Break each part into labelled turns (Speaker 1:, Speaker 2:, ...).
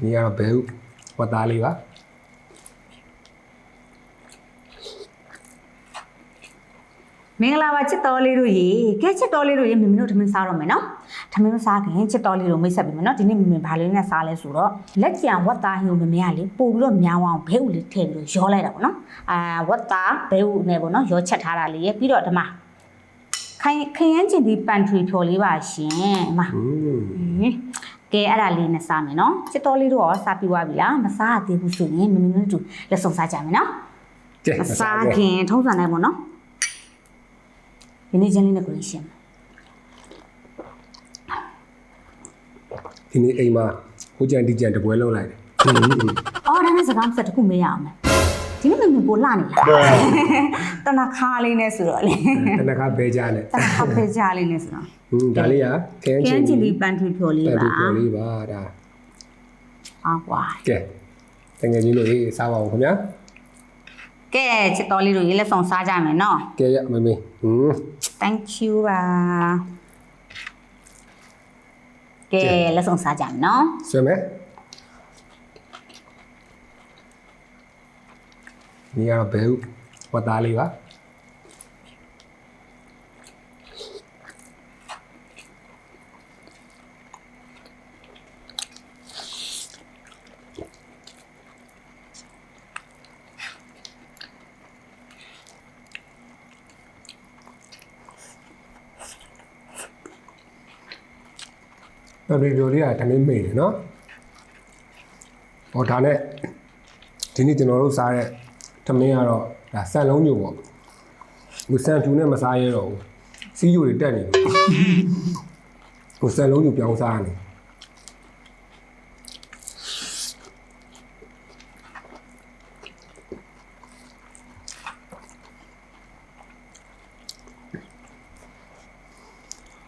Speaker 1: ဒီကတော့ဘဲဥဝတ်သားလေးပါ
Speaker 2: မင်္ဂလာပါချစ်တော်လေးတို့ရေကဲချစ်တော်လေးတို့ရေမင်းတို့ထမင်းစားတော့မယ်နော်ထမင်းမစားခင်ချစ်တော်လေးတို့မိတ်ဆက်ပြီမယ်နော်ဒီနေ့မင်းဘာလေးနဲ့စားလဲဆိုတော့လက်ကြံဝတ်သားဟင်းကိုမမေကလေပို့ပြီးတော့များအောင်ဘဲဥလေးထည့်ပြီးတော့ရောလိုက်တာပေါ့နော်အာဝတ်သားဘဲဥနဲ့ပေါ့နော်ရောချက်ထားတာလေးရေပြီးတော့ဒီမှာခိုင်ခရမ်းကျင်ဒီပန်ထရီဖြော်လေးပါရှင်အမ
Speaker 1: อืม
Speaker 2: ဟင်း ကဲအဲ့ဒါလေးနဲ့စားမယ်နော်ချစ်တော်လေးတို့ရောစားပြီးသွားပြီလားမစားရသေးဘူးဆိုရင်မင်းမင်းတို့လက်ဆောင်စားကြမယ်နော်
Speaker 1: ကဲ
Speaker 2: မစားခင်ထုံးစံတိုင်းပေါ့နော်ဒီနေ့ချင်းလေးနဲ့ကိုယ်ရှင်းမယ်
Speaker 1: ဒီနေ့အိမ်မှာဟိုကြံဒီကြံတပွဲလုံးလိုက်တယ်อืม
Speaker 2: အော်ဒါနဲ့စကားဆက်တစ်ခုမေးရအောင်မယ် ဒီနေ့မမီပိုလှနေလားတနခါလေးနဲ့ဆိုတော့လေ
Speaker 1: တနခါဘဲကြနဲ့
Speaker 2: တနခါဘဲကြလေးနဲ့ဆိုတော့
Speaker 1: ဟင်းဒါလေးကကဲ
Speaker 2: ကဲ
Speaker 1: ချီ
Speaker 2: လီပန်ထီဖြိုလေးပါ
Speaker 1: ပန်ထီဖြိုလေးပါဒါ
Speaker 2: အာကွာ
Speaker 1: ကဲတကယ်ကြီးလို့ရေးစားပါဦးခင်ဗျာ
Speaker 2: ကဲချစ်တော်လေးတို့ရေးလက်ဆောင်စားကြမယ်နော်
Speaker 1: ကဲရမမေဟင်း
Speaker 2: thank you ပါကဲလက်ဆောင်စားကြမယ်နော်
Speaker 1: ဆွေးမယ် ဒီကတော့ဘဲဥဝတ်သားလေးပါတော်ပြီပြောလေးကတမင်းမိတ်တယ်နော်ဟောဒါနဲ့ဒီနေ့ကျွန်တော်တို့စားတဲ့ တမင်းကတော့ဒါဆန်လုံးညိုပေါ့ဟိုဆန်ဖြူနဲ့မစားရတော့ဘူးစီးယူတွေတက်နေတယ်ဟိုဆန်လုံးညိုပြောင်းစားနေ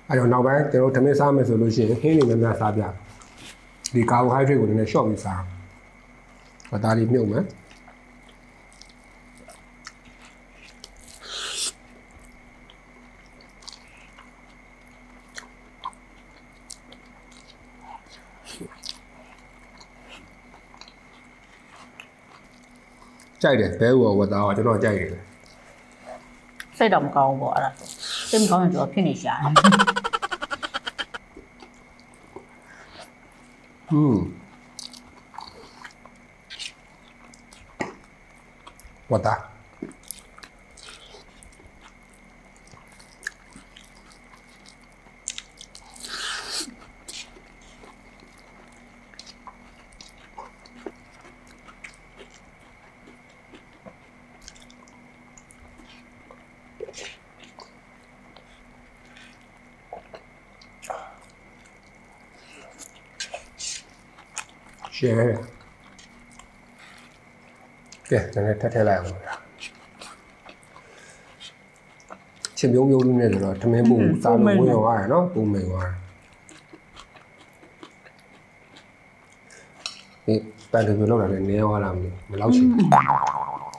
Speaker 1: အဲ့တော့နောက်ပိုင်းကျွန်တော်တို့ဓမင်းစားမယ်ဆိုလို့ရှိရင်ဟင်းနေများများစားပြဒီကာဘိုဟိုက်ဒရိတ်ကိုနည်းနည်း short ပြီးစားဝတ်သားလေးမြုပ်မယ် ကြိုက်တယ်ဘဲဥရောဝတ်သားကကျွန်တော်ကြိုက်တယ်
Speaker 2: စိတ်တော့မကောင်းဘူးပေါ့အဲ့ဒါစိတ်မကောင်းရင်တော့ဖြစ်နေရှာတယ်
Speaker 1: อืมဝတ်သား ရှယ်ကဲနည်းနည်းထပ်ထည့်လိုက်အောင်ဗျာချင်ပြုံးပြုံးလေးနဲ့ဆိုတော့ထမင်းပူစားလို့ဝင်ရောရတယ်နော်ပူမိန်သွားတယ်ဒီပန်တူပြလောက်တာလည်းနည်းသွားလားမသိဘူးမလောက်ချင်ဘူး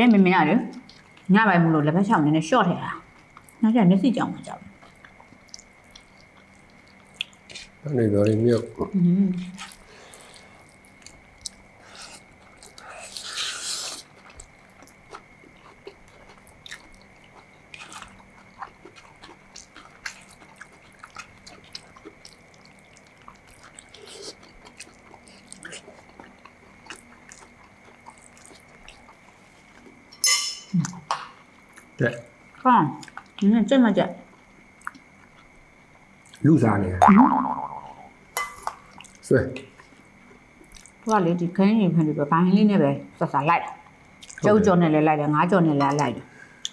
Speaker 2: ကဲမင်းမရတယ်ညပိုင်းမလို့လက်ဖက်ချောင်းနေနဲ့ short ထည့်တာညကျမျက်စိကြောင်မှာကြောက်
Speaker 1: အဲ့ဒီတော့မြုပ်
Speaker 2: อืม
Speaker 1: တဲ့
Speaker 2: ကောင်းနင်းကြက်မကြ က်
Speaker 1: လူစားနေတယ်ဆွဲ
Speaker 2: သူကလေဒီခင်းရင်ဖန်ပြီးပဲဘိုင်းလေးနဲ့ပဲဆက်ဆက်လိုက်ကျုပ်ကြော်နဲ့လည်းလိုက်တယ်ငါးကြော်နဲ့လည်းလိုက်တယ်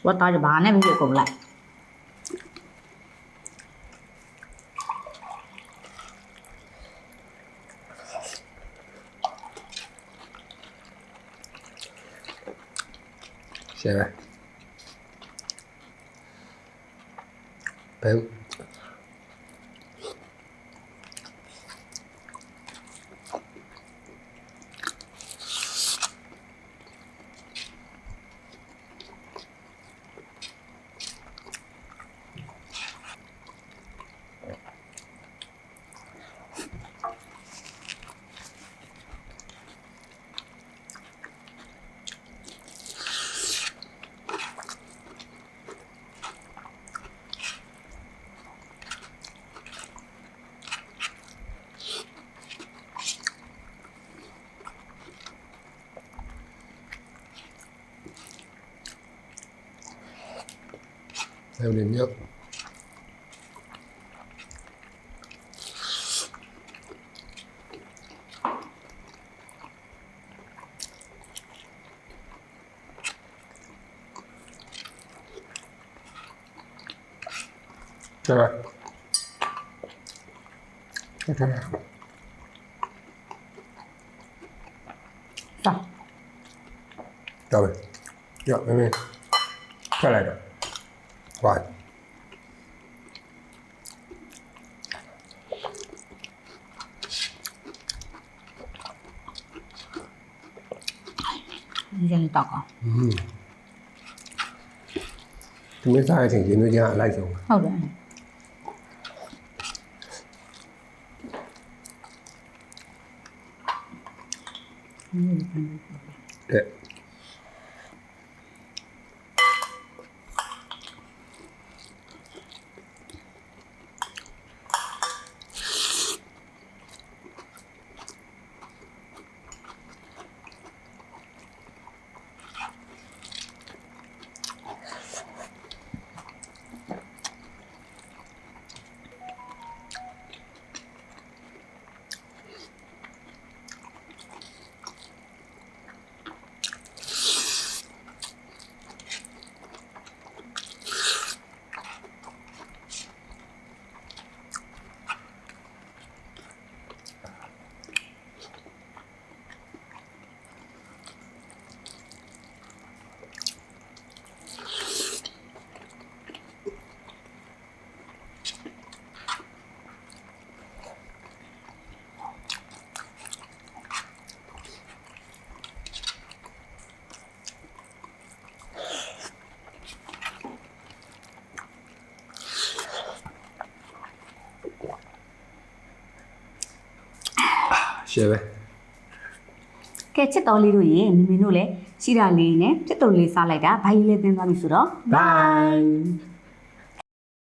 Speaker 2: ဝတ်သားကြဘာနဲ့မဖြစ်အကုန်လိုက်
Speaker 1: ရှယ်ပဲ ဘ ယ်ဘယ်လိုမျိုးကျပါကျပါ
Speaker 2: စား
Speaker 1: တော့ပဲကြောက်မင်း မင်းထက်လိုက်တော့ဟွာ
Speaker 2: ဒီကြလေးတောက်အောင်
Speaker 1: ဒီ မင်းစားတဲ့အချိန်ရင်းနှီးချအလိုက်ဆုံး
Speaker 2: ဟုတ်တယ်
Speaker 1: တဲ့ရှယ်ပဲ
Speaker 2: ကဲချစ်တော်လေးတို့ရေမင်းမင်းတို့လည်းရှိတာလေးနဲ့ချစ်တော်လေးစားလိုက်တာဘာကြီးလေးသင်းသွားပြီဆိုတော့
Speaker 1: bye